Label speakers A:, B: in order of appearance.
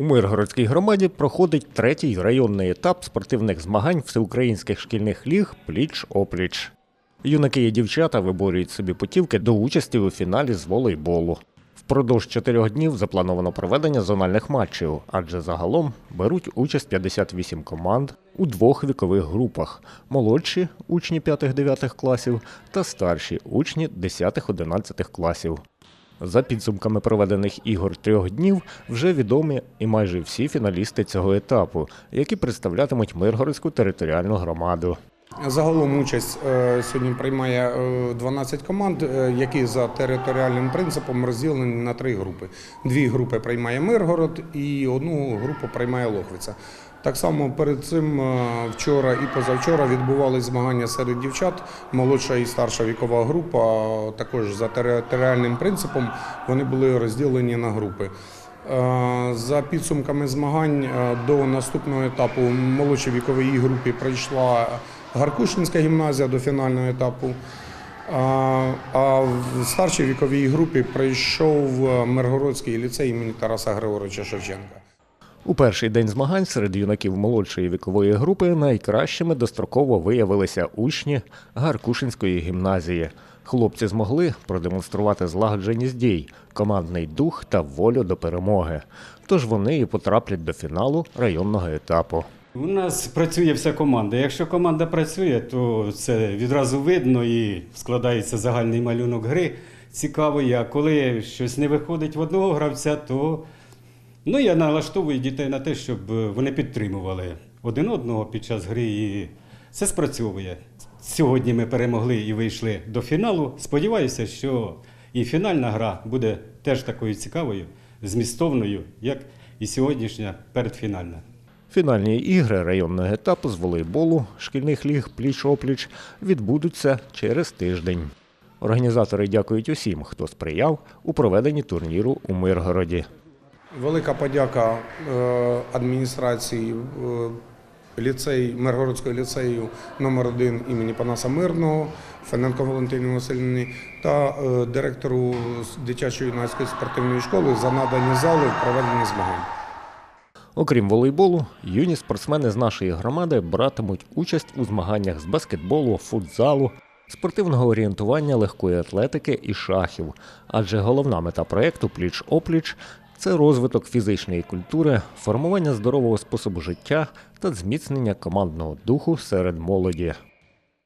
A: У Миргородській громаді проходить третій районний етап спортивних змагань всеукраїнських шкільних ліг пліч-опліч. Юнаки і дівчата виборюють собі путівки до участі у фіналі з волейболу. Впродовж чотирьох днів заплановано проведення зональних матчів, адже загалом беруть участь 58 команд у двох вікових групах: молодші учні 5-9 класів та старші учні 10-11 класів. За підсумками проведених ігор трьох днів вже відомі і майже всі фіналісти цього етапу, які представлятимуть Миргородську територіальну громаду.
B: Загалом участь е, сьогодні приймає е, 12 команд, е, які за територіальним принципом розділені на три групи. Дві групи приймає Миргород і одну групу приймає Лохвиця. Так само перед цим е, вчора і позавчора відбувалися змагання серед дівчат, молодша і старша вікова група. Також за територіальним принципом вони були розділені на групи. Е, За підсумками змагань е, до наступного етапу в молодшій віковій групі прийшла Гаркушинська гімназія до фінального етапу. А в старшій віковій групі прийшов Миргородський ліцей імені Тараса Григоровича Шевченка.
A: У перший день змагань серед юнаків молодшої вікової групи найкращими достроково виявилися учні Гаркушинської гімназії. Хлопці змогли продемонструвати злагодженість дій, командний дух та волю до перемоги. Тож вони і потраплять до фіналу районного етапу.
C: У нас працює вся команда. Якщо команда працює, то це відразу видно і складається загальний малюнок гри цікавий. А коли щось не виходить в одного гравця, то ну, я налаштовую дітей на те, щоб е, вони підтримували один одного під час гри. І це спрацьовує. Сьогодні ми перемогли і вийшли до фіналу. Сподіваюся, що і фінальна гра буде теж такою цікавою, змістовною, як і сьогоднішня передфінальна.
A: Фінальні ігри районного етапу з волейболу шкільних ліг пліч-опліч відбудуться через тиждень. Організатори дякують усім, хто сприяв у проведенні турніру у Миргороді.
B: Велика подяка е, адміністрації е, ліцей, Миргородського ліцею номер 1 імені Панаса Мирного, Фененко Валентині Васильівні та е, директору дитячої юнацької спортивної школи за надані зали в проведенні змагань.
A: Окрім волейболу, юні спортсмени з нашої громади братимуть участь у змаганнях з баскетболу, футзалу, спортивного орієнтування, легкої атлетики і шахів. Адже головна мета проєкту Пліч-опліч це розвиток фізичної культури, формування здорового способу життя та зміцнення командного духу серед молоді.